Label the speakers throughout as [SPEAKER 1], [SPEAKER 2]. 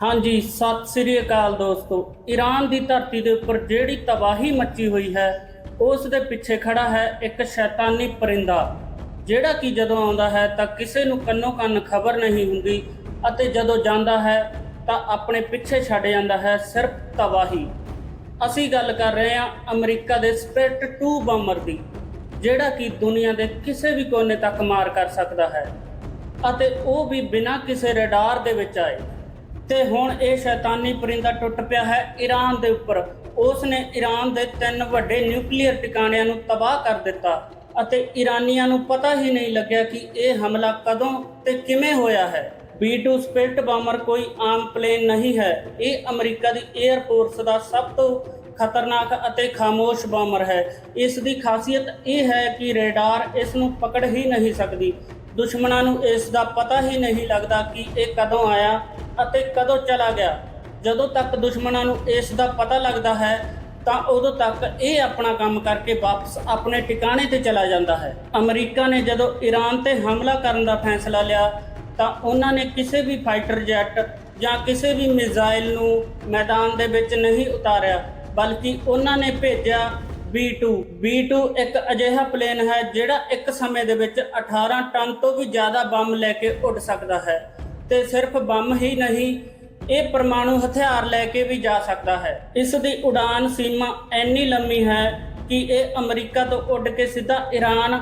[SPEAKER 1] ਹਾਂਜੀ, ਸਤਿ ਸ੍ਰੀ ਅਕਾਲ ਦੋਸਤੋ। ਈਰਾਨ ਦੀ ਧਰਤੀ ਦੇ ਉੱਪਰ ਜਿਹੜੀ ਤਬਾਹੀ ਮੱਚੀ ਹੋਈ ਹੈ, ਉਸ ਦੇ ਪਿੱਛੇ ਖੜਾ ਹੈ ਇੱਕ ਸ਼ੈਤਾਨੀ ਪਰਿੰਦਾ। ਜਿਹੜਾ ਕਿ ਜਦੋਂ ਆਉਂਦਾ ਹੈ ਤਾਂ ਕਿਸੇ ਨੂੰ ਕੰਨੋ ਕੰਨ ਖਬਰ ਨਹੀਂ ਹੁੰਦੀ ਅਤੇ ਜਦੋਂ ਜਾਂਦਾ ਹੈ ਤਾਂ ਆਪਣੇ ਪਿੱਛੇ ਛੱਡ ਜਾਂਦਾ ਹੈ ਸਿਰਫ ਤਬਾਹੀ। ਅਸੀਂ ਗੱਲ ਕਰ ਰਹੇ ਹਾਂ ਅਮਰੀਕਾ ਦੇ ਸਪਿਰਟ 2 ਬੰਬਰ ਦੀ, ਜਿਹੜਾ ਕਿ ਦੁਨੀਆ ਦੇ ਕਿਸੇ ਵੀ ਕੋਨੇ ਤੱਕ ਮਾਰ ਕਰ ਸਕਦਾ ਹੈ। ਅਤੇ ਉਹ ਵੀ ਬਿਨਾਂ ਕਿਸੇ ਰਡਾਰ ਦੇ ਵਿੱਚ ਆਏ। ਤੇ ਹੁਣ ਇਹ ਸ਼ੈਤਾਨੀ ਪਰਿੰਦਾ ਟੁੱਟ ਪਿਆ ਹੈ ਈਰਾਨ ਦੇ ਉੱਪਰ। ਉਸ ਨੇ ਈਰਾਨ ਦੇ ਤਿੰਨ ਵੱਡੇ ਨਿਊਕਲੀਅਰ ਟਿਕਾਣਿਆਂ ਨੂੰ ਤਬਾਹ ਕਰ ਦਿੱਤਾ ਅਤੇ ਈਰਾਨੀਆਂ ਨੂੰ ਪਤਾ ਹੀ ਨਹੀਂ ਲੱਗਿਆ ਕਿ ਇਹ ਹਮਲਾ ਕਦੋਂ ਤੇ ਕਿਵੇਂ ਹੋਇਆ ਹੈ। B2 ਸਪਿਰਟ ਬਾਮਰ ਕੋਈ ਆਮ ਪਲੇਨ ਨਹੀਂ ਹੈ। ਇਹ ਅਮਰੀਕਾ ਦੀ 에ਅਰ ਫੋਰਸ ਦਾ ਸਭ ਤੋਂ ਖਤਰਨਾਕ ਅਤੇ ਖਾਮੋਸ਼ ਬਾਮਰ ਹੈ। ਇਸ ਦੀ ਖਾਸੀਅਤ ਇਹ ਹੈ ਕਿ ਰੇਡਾਰ ਇਸ ਨੂੰ ਪਕੜ ਹੀ ਨਹੀਂ ਸਕਦੀ। ਦੁਸ਼ਮਣਾਂ ਨੂੰ ਇਸ ਦਾ ਪਤਾ ਹੀ ਨਹੀਂ ਲੱਗਦਾ ਕਿ ਇਹ ਕਦੋਂ ਆਇਆ ਅਤੇ ਕਦੋਂ ਚਲਾ ਗਿਆ? ਜਦੋਂ ਤੱਕ ਦੁਸ਼ਮਣਾਂ ਨੂੰ ਇਸ ਦਾ ਪਤਾ ਲੱਗਦਾ ਹੈ, ਤਾਂ ਉਦੋਂ ਤੱਕ ਇਹ ਆਪਣਾ ਕੰਮ ਕਰਕੇ ਵਾਪਸ ਆਪਣੇ ਟਿਕਾਣੇ ਤੇ ਚਲਾ ਜਾਂਦਾ ਹੈ। ਅਮਰੀਕਾ ਨੇ ਜਦੋਂ ਈਰਾਨ ਤੇ ਹਮਲਾ ਕਰਨ ਦਾ ਫੈਸਲਾ ਲਿਆ, ਤਾਂ ਉਹਨਾਂ ਨੇ ਕਿਸੇ ਵੀ ਫਾਈਟਰ ਜੈਟ ਜਾਂ ਕਿਸੇ ਵੀ ਮਿਜ਼ਾਈਲ ਨੂੰ ਮੈਦਾਨ ਦੇ ਵਿੱਚ ਨਹੀਂ ਉਤਾਰਿਆ, ਬਲਕਿ ਉਹਨਾਂ ਨੇ ਭੇਜਿਆ B2 B2 ਇੱਕ ਅਜਿਹਾ ਪਲੇਨ ਹੈ ਜਿਹੜਾ ਇੱਕ ਸਮੇਂ ਦੇ ਵਿੱਚ 18 ਟਨ ਤੋਂ ਵੀ ਜ਼ਿਆਦਾ ਬੰਬ ਲੈ ਕੇ ਉੱਡ ਸਕਦਾ ਹੈ। ਤੇ ਸਿਰਫ ਬੰਬ ਹੀ ਨਹੀਂ, ਇਹ ਪਰਮਾਣੂ ਹਥਿਆਰ ਲੈ ਕੇ ਵੀ ਜਾ ਸਕਦਾ ਹੈ। ਇਸ ਦੀ ਉਡਾਨ ਸੀਮਾ ਇੰਨੀ ਲੰਮੀ ਹੈ ਕਿ ਇਹ ਅਮਰੀਕਾ ਤੋਂ ਉੱਡ ਕੇ ਸਿੱਧਾ ਈਰਾਨ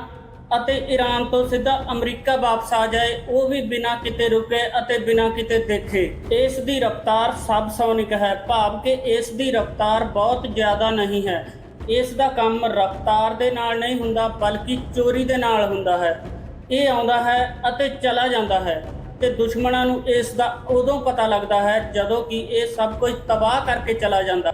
[SPEAKER 1] ਅਤੇ ਈਰਾਨ ਤੋਂ ਸਿੱਧਾ ਅਮਰੀਕਾ ਵਾਪਸ ਆ ਜਾਏ, ਉਹ ਵੀ ਬਿਨਾਂ ਕਿਤੇ ਰੁਕੇ ਅਤੇ ਬਿਨਾਂ ਕਿਤੇ ਦੇਖੇ। ਇਸ ਦੀ ਰਫ਼ਤਾਰ ਸਬਸੋਨਿਕ ਹੈ, ਭਾਵ ਕਿ ਇਸ ਦੀ ਰਫ਼ਤਾਰ ਬਹੁਤ ਜ਼ਿਆਦਾ ਨਹੀਂ ਹੈ। ਇਸ ਦਾ ਕੰਮ ਰਫ਼ਤਾਰ ਦੇ ਨਾਲ ਨਹੀਂ ਹੁੰਦਾ, ਬਲਕਿ ਚੋਰੀ ਦੇ ਨਾਲ ਹੁੰਦਾ ਹੈ। ਇਹ ਆਉਂਦਾ ਹੈ ਅਤੇ ਚਲਾ ਜਾਂਦਾ ਹੈ। ਤੇ ਦੁਸ਼ਮਣਾਂ ਨੂੰ ਇਸ ਦਾ ਉਦੋਂ ਪਤਾ ਲੱਗਦਾ ਹੈ ਜਦੋਂ ਕਿ ਇਹ ਸਭ ਕੁਝ ਤਬਾਹ ਕਰਕੇ ਚਲਾ ਜਾਂਦਾ।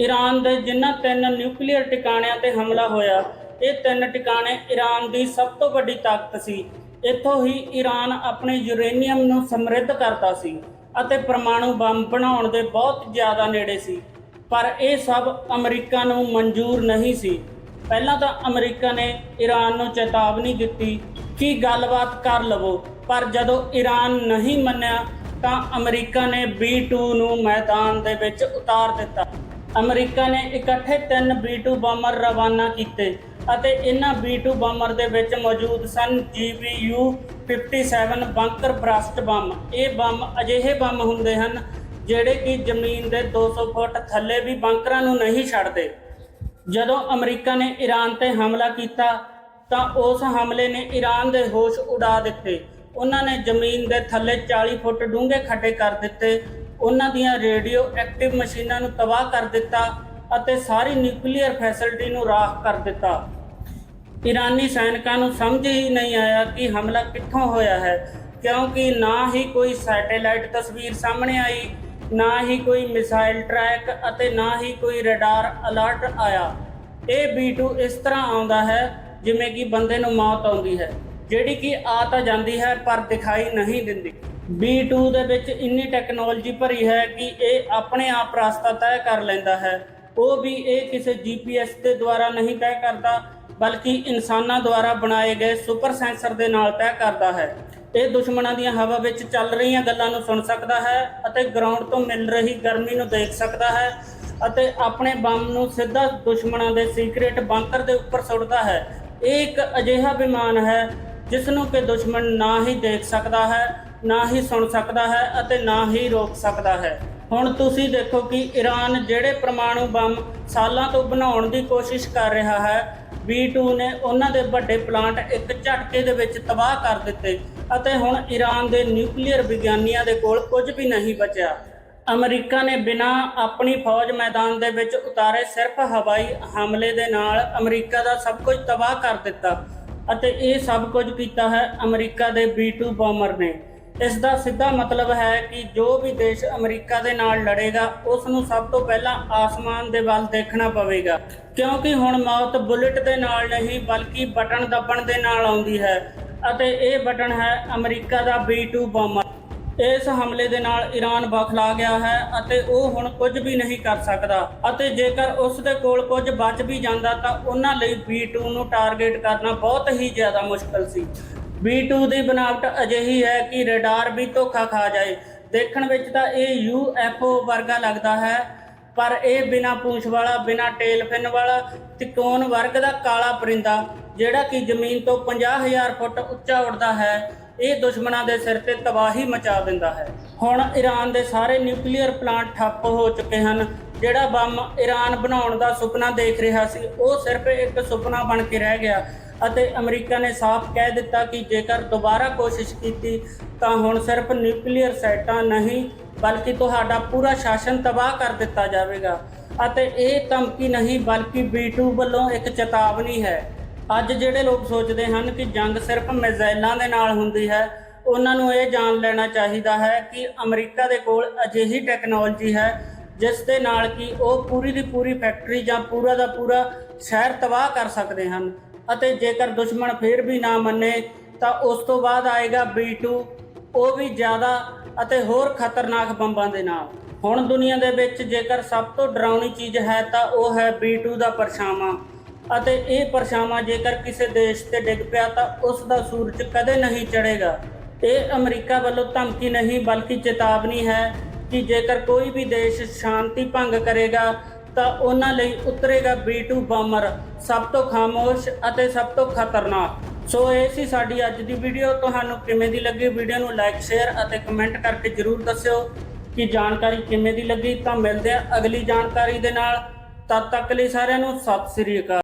[SPEAKER 1] ਈਰਾਨ ਦੇ ਜਿਨ੍ਹਾਂ ਤਿੰਨ ਨਿਊਕਲੀਅਰ ਟਿਕਾਣਿਆਂ ਤੇ ਹਮਲਾ ਹੋਇਆ, ਇਹ ਤਿੰਨ ਟਿਕਾਣੇ ਈਰਾਨ ਦੀ ਸਭ ਤੋਂ ਵੱਡੀ ਤਾਕਤ ਸੀ। ਇੱਥੋਂ ਹੀ ਈਰਾਨ ਆਪਣੇ ਯੂਰੇਨੀਅਮ ਨੂੰ ਸਮਰਿੱਧ ਕਰਦਾ ਸੀ ਅਤੇ ਪਰਮਾਣੂ ਬੰਬ ਬਣਾਉਣ ਦੇ ਬਹੁਤ ਜ਼ਿਆਦਾ ਨੇੜੇ ਸੀ। ਪਰ ਇਹ ਸਭ ਅਮਰੀਕਾ ਨੂੰ ਮਨਜ਼ੂਰ ਨਹੀਂ ਸੀ। ਪਹਿਲਾਂ ਤਾਂ ਅਮਰੀਕਾ ਨੇ ਈਰਾਨ ਨੂੰ ਚੇਤਾਵਨੀ ਦਿੱਤੀ ਕਿ ਗੱਲਬਾਤ ਕਰ ਲਵੋ। ਪਰ ਜਦੋਂ ਈਰਾਨ ਨਹੀਂ ਮੰਨਿਆ ਤਾਂ ਅਮਰੀਕਾ ਨੇ B2 ਨੂੰ ਮੈਦਾਨ ਦੇ ਵਿੱਚ ਉਤਾਰ ਦਿੱਤਾ। ਅਮਰੀਕਾ ਨੇ ਇਕੱਠੇ ਤਿੰਨ B2 ਬੰਬਰ ਰਵਾਨਾ ਕੀਤੇ ਅਤੇ ਇਹਨਾਂ B2 ਬੰਬਰ ਦੇ ਵਿੱਚ ਮੌਜੂਦ ਸਨ GBU 57 ਬੰਕਰ ਬ੍ਰਸਟ ਬੰਬ। ਇਹ ਬੰਬ ਅਜਿਹੇ ਬੰਬ ਹੁੰਦੇ ਹਨ ਜਿਹੜੇ ਕਿ ਜ਼ਮੀਨ ਦੇ 200 ਫੁੱਟ ਥੱਲੇ ਵੀ ਬੰਕਰਾਂ ਨੂੰ ਨਹੀਂ ਛੱਡਦੇ। ਜਦੋਂ ਅਮਰੀਕਾ ਨੇ ਈਰਾਨ ਤੇ ਹਮਲਾ ਕੀਤਾ ਤਾਂ ਉਸ ਹਮਲੇ ਨੇ ਈਰਾਨ ਦੇ ਹੋਸ਼ ਉਡਾ ਦਿੱਤੇ ਉਹਨਾਂ ਨੇ ਜ਼ਮੀਨ ਦੇ ਥੱਲੇ 40 ਫੁੱਟ ਡੂੰਘੇ ਖੱਡੇ ਕਰ ਦਿੱਤੇ। ਉਹਨਾਂ ਦੀਆਂ ਰੇਡੀਓ ਐਕਟਿਵ ਮਸ਼ੀਨਾਂ ਨੂੰ ਤਬਾਹ ਕਰ ਦਿੱਤਾ ਅਤੇ ਸਾਰੀ ਨਿਊਕਲੀਅਰ ਫੈਸਿਲਿਟੀ ਨੂੰ ਰਾਖ ਕਰ ਦਿੱਤਾ। ਈਰਾਨੀ ਸੈਨਿਕਾਂ ਨੂੰ ਸਮਝ ਹੀ ਨਹੀਂ ਆਇਆ ਕਿ ਹਮਲਾ ਕਿੱਥੋਂ ਹੋਇਆ ਹੈ, ਕਿਉਂਕਿ ਨਾ ਹੀ ਕੋਈ ਸੈਟੇਲਾਈਟ ਤਸਵੀਰ ਸਾਹਮਣੇ ਆਈ, ਨਾ ਹੀ ਕੋਈ ਮਿਸਾਈਲ ਟਰੈਕ ਅਤੇ ਨਾ ਹੀ ਕੋਈ ਰਡਾਰ ਅਲਰਟ ਆਇਆ। ਇਹ B2 ਇਸ ਤਰ੍ਹਾਂ ਆਉਂਦਾ ਹੈ ਜਿਵੇਂ ਕਿ ਬੰਦੇ ਨੂੰ ਮੌਤ ਆਉਂਦੀ ਹੈ। ਜਿਹੜੀ ਕਿ ਆ ਤਾਂ ਜਾਂਦੀ ਹੈ ਪਰ ਦਿਖਾਈ ਨਹੀਂ ਦਿੰਦੀ। B2 ਦੇ ਵਿੱਚ ਇੰਨੀ ਟੈਕਨੋਲੋਜੀ ਭਰੀ ਹੈ ਕਿ ਇਹ ਆਪਣੇ ਆਪ ਰਸਤਾ ਤੈਅ ਕਰ ਲੈਂਦਾ ਹੈ। ਉਹ ਵੀ ਇਹ ਕਿਸੇ GPS ਦੇ ਦੁਆਰਾ ਨਹੀਂ ਤੈਅ ਕਰਦਾ, ਬਲਕਿ ਇਨਸਾਨਾਂ ਦੁਆਰਾ ਬਣਾਏ ਗਏ ਸੁਪਰ ਸੈਂਸਰ ਦੇ ਨਾਲ ਤੈਅ ਕਰਦਾ ਹੈ। ਇਹ ਦੁਸ਼ਮਣਾਂ ਦੀਆਂ ਹਵਾ ਵਿੱਚ ਚੱਲ ਰਹੀਆਂ ਗੱਲਾਂ ਨੂੰ ਸੁਣ ਸਕਦਾ ਹੈ ਅਤੇ ਗਰਾਊਂਡ ਤੋਂ ਮਿਲ ਰਹੀ ਗਰਮੀ ਨੂੰ ਦੇਖ ਸਕਦਾ ਹੈ ਅਤੇ ਆਪਣੇ ਬੰਬ ਨੂੰ ਸਿੱਧਾ ਦੁਸ਼ਮਣਾਂ ਦੇ ਸੀਕ੍ਰੀਟ ਬੰਕਰ ਦੇ ਉੱਪਰ ਸੁੱਟਦਾ ਹੈ। ਇਹ ਇੱਕ ਅਜਿਹਾ ਵਿਮਾਨ ਹੈ ਜਿਸ ਨੂੰ ਕਿ ਦੁਸ਼ਮਣ ਨਾ ਹੀ ਦੇਖ ਸਕਦਾ ਹੈ, ਨਾ ਹੀ ਸੁਣ ਸਕਦਾ ਹੈ ਅਤੇ ਨਾ ਹੀ ਰੋਕ ਸਕਦਾ ਹੈ। ਹੁਣ ਤੁਸੀਂ ਦੇਖੋ ਕਿ ਈਰਾਨ ਜਿਹੜੇ ਪਰਮਾਣੂ ਬੰਬ ਸਾਲਾਂ ਤੋਂ ਬਣਾਉਣ ਦੀ ਕੋਸ਼ਿਸ਼ ਕਰ ਰਿਹਾ ਹੈ B2 ਨੇ ਉਹਨਾਂ ਦੇ ਵੱਡੇ ਪਲਾਂਟ ਇੱਕ ਝਟਕੇ ਦੇ ਵਿੱਚ ਤਬਾਹ ਕਰ ਦਿੱਤੇ ਅਤੇ ਹੁਣ ਈਰਾਨ ਦੇ ਨਿਊਕਲੀਅਰ ਵਿਗਿਆਨੀਆਂ ਦੇ ਕੋਲ ਕੁਝ ਵੀ ਨਹੀਂ ਬਚਿਆ। ਅਮਰੀਕਾ ਨੇ ਬਿਨਾਂ ਆਪਣੀ ਫੌਜ ਮੈਦਾਨ ਦੇ ਵਿੱਚ ਉਤਾਰੇ ਸਿਰਫ ਹਵਾਈ ਹਮਲੇ ਦੇ ਨਾਲ ਅਮਰੀਕਾ ਦਾ ਸਭ ਕੁਝ ਤਬਾਹ ਕਰ ਦਿੱਤਾ। ਅਤੇ ਇਹ ਸਭ ਕੁਝ ਕੀਤਾ ਹੈ ਅਮਰੀਕਾ ਦੇ B2 ਬੰਬਰ ਨੇ। ਇਸ ਦਾ ਸਿੱਧਾ ਮਤਲਬ ਹੈ ਕਿ ਜੋ ਵੀ ਦੇਸ਼ ਅਮਰੀਕਾ ਦੇ ਨਾਲ ਲੜੇਗਾ, ਉਸ ਨੂੰ ਸਭ ਤੋਂ ਪਹਿਲਾਂ ਆਸਮਾਨ ਦੇ ਵੱਲ ਦੇਖਣਾ ਪਵੇਗਾ। ਕਿਉਂਕਿ ਹੁਣ ਮੌਤ ਬੁਲਟ ਦੇ ਨਾਲ ਨਹੀਂ, ਬਲਕਿ ਬਟਨ ਦੱਬਣ ਦੇ ਨਾਲ ਆਉਂਦੀ ਹੈ। ਅਤੇ ਇਹ ਬਟਨ ਹੈ ਅਮਰੀਕਾ ਦਾ B2 ਬੰਬਰ ਇਸ ਹਮਲੇ ਦੇ ਨਾਲ ਈਰਾਨ ਬਖਲਾ ਗਿਆ ਹੈ ਅਤੇ ਉਹ ਹੁਣ ਕੁਝ ਵੀ ਨਹੀਂ ਕਰ ਸਕਦਾ ਅਤੇ ਜੇਕਰ ਉਸ ਦੇ ਕੋਲ ਕੁਝ ਬਚ ਵੀ ਜਾਂਦਾ ਤਾਂ ਉਹਨਾਂ ਲਈ B2 ਨੂੰ ਟਾਰਗੇਟ ਕਰਨਾ ਬਹੁਤ ਹੀ ਜ਼ਿਆਦਾ ਮੁਸ਼ਕਲ ਸੀ। B2 ਦੀ ਬਣਾਵਟ ਅਜਿਹੀ ਹੈ ਕਿ ਰਡਾਰ ਵੀ ਧੋਖਾ ਖਾ ਜਾਏ। ਦੇਖਣ ਵਿੱਚ ਤਾਂ ਇਹ ਯੂਐਫਓ ਵਰਗਾ ਲੱਗਦਾ ਹੈ, ਪਰ ਇਹ ਬਿਨਾ ਪੂੰਛ ਵਾਲਾ, ਬਿਨਾ ਟੇਲ ਫਿਨ ਵਾਲਾ, ਤਿਕੋਣ ਵਰਗ ਦਾ ਕਾਲਾ ਪਰਿੰਦਾ, ਜਿਹੜਾ ਕਿ ਜ਼ਮੀਨ ਤੋਂ 50000 ਫੁੱਟ ਉੱਚਾ ਉੱਡਦਾ ਹੈ। ਇਹ ਦੁਸ਼ਮਣਾਂ ਦੇ ਸਿਰ ਤੇ ਤਬਾਹੀ ਮਚਾ ਦਿੰਦਾ ਹੈ। ਹੁਣ ਈਰਾਨ ਦੇ ਸਾਰੇ ਨਿਊਕਲੀਅਰ ਪਲਾਂਟ ਠੱਪ ਹੋ ਚੁੱਕੇ ਹਨ। ਜਿਹੜਾ ਬੰਮ ਈਰਾਨ ਬਣਾਉਣ ਦਾ ਸੁਪਨਾ ਦੇਖ ਰਿਹਾ ਸੀ, ਉਹ ਸਿਰਫ ਇੱਕ ਸੁਪਨਾ ਬਣ ਕੇ ਰਹਿ ਗਿਆ ਅਤੇ ਅਮਰੀਕਾ ਨੇ ਸਾਫ਼ ਕਹਿ ਦਿੱਤਾ ਕਿ ਜੇਕਰ ਦੁਬਾਰਾ ਕੋਸ਼ਿਸ਼ ਕੀਤੀ, ਤਾਂ ਹੁਣ ਸਿਰਫ ਨਿਊਕਲੀਅਰ ਸੈਟਾਂ ਨਹੀਂ, ਬਲਕਿ ਤੁਹਾਡਾ ਪੂਰਾ ਸ਼ਾਸਨ ਤਬਾਹ ਕਰ ਦਿੱਤਾ ਜਾਵੇਗਾ। ਅਤੇ ਇਹ ਧਮਕੀ ਨਹੀਂ, ਬਲਕਿ B2 ਵੱਲੋਂ ਇੱਕ ਚੇਤਾਵਨੀ ਹੈ। ਅੱਜ ਜਿਹੜੇ ਲੋਕ ਸੋਚਦੇ ਹਨ ਕਿ ਜੰਗ ਸਿਰਫ ਮਿਜ਼ਾਈਲਾਂ ਦੇ ਨਾਲ ਹੁੰਦੀ ਹੈ, ਉਹਨਾਂ ਨੂੰ ਇਹ ਜਾਣ ਲੈਣਾ ਚਾਹੀਦਾ ਹੈ ਕਿ ਅਮਰੀਕਾ ਦੇ ਕੋਲ ਅਜਿਹੀ ਟੈਕਨੋਲੋਜੀ ਹੈ, ਜਿਸ ਦੇ ਨਾਲ ਕਿ ਉਹ ਪੂਰੀ ਦੀ ਪੂਰੀ ਫੈਕਟਰੀ ਜਾਂ ਪੂਰਾ ਦਾ ਪੂਰਾ ਸ਼ਹਿਰ ਤਬਾਹ ਕਰ ਸਕਦੇ ਹਨ ਅਤੇ ਜੇਕਰ ਦੁਸ਼ਮਣ ਫਿਰ ਵੀ ਨਾ ਮੰਨੇ, ਤਾਂ ਉਸ ਤੋਂ ਬਾਅਦ ਆਏਗਾ B2 ਉਹ ਵੀ ਜ਼ਿਆਦਾ ਅਤੇ ਹੋਰ ਖਤਰਨਾਕ ਬੰਬਾਂ ਦੇ ਨਾਲ। ਹੁਣ ਦੁਨੀਆ ਦੇ ਵਿੱਚ ਜੇਕਰ ਸਭ ਤੋਂ ਡਰਾਉਣੀ ਚੀਜ਼ ਹੈ, ਤਾਂ ਉਹ ਹੈ B2 ਦਾ ਪਰਛਾਵਾਂ। ਅਤੇ ਇਹ ਪਰਛਾਵਾਂ ਜੇਕਰ ਕਿਸੇ ਦੇਸ਼ ਤੇ ਡਿੱਗ ਪਿਆ ਤਾਂ ਉਸ ਦਾ ਸੂਰਜ ਕਦੇ ਨਹੀਂ ਚੜ੍ਹੇਗਾ। ਇਹ ਅਮਰੀਕਾ ਵੱਲੋਂ ਧਮਕੀ ਨਹੀਂ, ਬਲਕਿ ਚੇਤਾਵਨੀ ਹੈ ਕਿ ਜੇਕਰ ਕੋਈ ਵੀ ਦੇਸ਼ ਸ਼ਾਂਤੀ ਭੰਗ ਕਰੇਗਾ ਤਾਂ ਉਹਨਾਂ ਲਈ ਉਤਰੇਗਾ B2 ਬੰਮਰ ਸਭ ਤੋਂ ਖਾਮੋਸ਼ ਅਤੇ ਸਭ ਤੋਂ ਖਤਰਨਾਕ। ਸੋ ਇਹ ਸੀ ਸਾਡੀ ਅੱਜ ਦੀ ਵੀਡੀਓ। ਤੁਹਾਨੂੰ ਕਿਵੇਂ ਦੀ ਲੱਗੀ ਵੀਡੀਓ ਨੂੰ ਲਾਈਕ, ਸ਼ੇਅਰ ਅਤੇ ਕਮੈਂਟ ਕਰਕੇ ਜਰੂਰ ਦੱਸਿਓ ਕਿ ਜਾਣਕਾਰੀ ਕਿਵੇਂ ਦੀ ਲੱਗੀ। ਤਾਂ ਮਿਲਦੇ ਆ ਅਗਲੀ ਜਾਣਕਾਰੀ ਦੇ ਨਾਲ। ਤਦ ਤੱਕ ਲਈ ਸਾਰਿਆਂ ਨੂੰ ਸਤਿ ਸ੍ਰੀ ਅਕਾਲ।